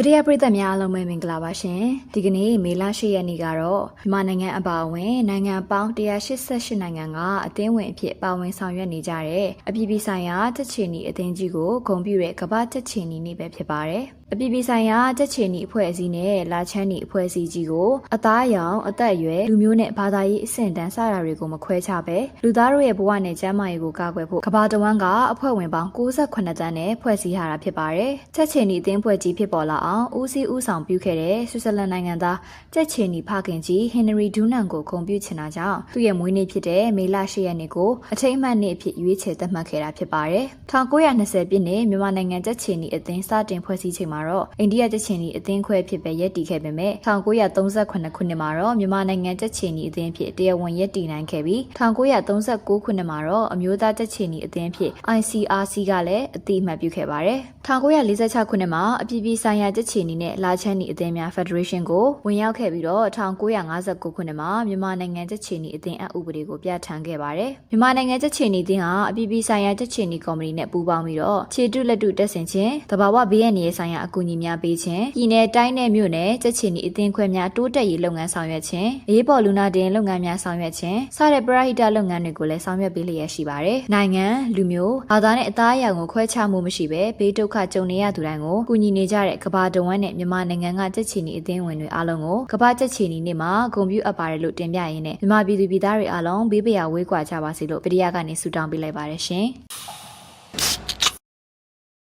ပရိယပရိသတ်များအားလုံးပဲမင်္ဂလာပါရှင်ဒီကနေ့မေလ10ရက်နေ့ကတော့မြန်မာနိုင်ငံအပါအဝင်နိုင်ငံပေါင်း188နိုင်ငံကအသင်းဝင်အဖြစ်ပါဝင်ဆောင်ရွက်နေကြတဲ့အပြည်ပြည်ဆိုင်ရာတက်ချီနီအသင်းကြီးကိုဂုဏ်ပြုတဲ့ကမ္ဘာတက်ချီနီနေ့ပဲဖြစ်ပါတယ် အပြည်ပြည်ဆိုင်ရာတက်ချီနီအဖွဲ့အစည်းနဲ့လာချမ်းနီအဖွဲ့အစည်းကြီးကိုအသားအရောင်အသက်အရွယ်လူမျိုးနဲ့ဘာသာရေးအဆင့်တန်းစတာတွေကိုမခွဲခြားပဲလူသားတို့ရဲ့ဘဝနဲ့ကျန်းမာရေးကိုကာကွယ်ဖို့ကမ္ဘာတဝန်းကအဖွဲ့ဝင်ပေါင်း68တန်းနဲ့ဖွဲ့စည်းထားတာဖြစ်ပါတယ်တက်ချီနီအသင်းဖွဲ့ကြီးဖြစ်ပေါ်လာအောင်ဦးစီးဦးဆောင်ပြုခဲ့တဲ့ဆွစ်ဇာလန်နိုင်ငံသားတက်ချီနီဖခင်ကြီးဟင်နရီဒူးနန်ကိုဂုဏ်ပြုချင်တာကြောင့်သူ့ရဲ့မွေးနေ့ဖြစ်တဲ့မေလ10ရက်နေ့ကိုအထိမ်းအမှတ်နေ့အဖြစ်ရွေးချယ်သတ်မှတ်ခဲ့တာဖြစ်ပါတယ်1920ပြည့်နှစ်မြန်မာနိုင်ငံတက်ချီနီအသင်းစတင်ဖွဲ့စည်းချိန်မှာတော့အိန္ဒိယတက်ချီနီအသင်းခွဲဖြစ်ပဲရပ်တည်ခဲ့ပေမဲ့1938ခုနှစ်မှာတော့မြန်မာနိုင်ငံတက်ချီနီအသင်းဖြစ်တရားဝင်ရပ်တည်နိုင်ခဲ့ပြီး1939ခုနှစ်မှာတော့အမျိုးသားတက်ချီနီအသင်းဖြစ် ICRC ကလည်းအတိအမှတ်ပြုခဲ့ပါတယ်1946ခုနှစ်မှာအပြည်ပြည်ဆိုင်ရာတက်ချီနီနဲ့လာချမ်းနီအသင်းများ Federation ကိုဝင်ရောက်ခဲ့ပြီးတော့1959ခုနှစ်မှာမြန်မာနိုင်ငံတက်ချီနီအသင်းအဥပဒေကိုပြဋ္ဌာန်းခဲ့ပါတယ်မြန်မာနိုင်ငံတက်ချီနီအသင်းဟာအပြည်ပြည်ဆိုင်ရာတက်ချီနီကော်မတီနဲ့ပူးပေါင်းပြီးတော့ခြေတုလက်တုတက်ဆင်ခြင်းတဘာဝဘေးရန်နေဆိုင်ရာအကူအညီများပေးခြင်းပြည်내တိုင်းနဲ့မြို့နယ်တက်ချီနီအသင်းခွဲများတိုးတက်ရေးလုပ်ငန်းဆောင်ရွက်ခြင်းအရေးပေါ်လူနာတင်လုပ်ငန်းများဆောင်ရွက်ခြင်းစတဲ့ပရဟိတလုပ်ငန်းတွေကိုလည်းဆောင်ရွက်ပေးလျက်ရှိပါတယ်နိုင်ငံလူမျိုးဘာသာနဲ့အသားအရောင်ကိုခွဲခြားမှုမရှိဘဲဘေးဒုက္ခကြုံနေရသူတိုင်းကိုကူညီနေကြတဲ့ကမ္ဘာတဝန်းနဲ့မြန်မာနိုင်ငံကတက်ချီနီအသင်းဝင်တွေအားလုံးကိုကမ္ဘာတက်ချီနီနေ့မှာဂုဏ်ပြုအပ်ပါတယ်လို့တင်ပြရင်းနဲ့မြန်မာပြည်သူပြည်သားတွေအားလုံးဘေးပရာဝေးကွာကြပါစေလို့ပရိယာကနေဆုတောင်းပေးလိုက်ပါတယ်ရှင်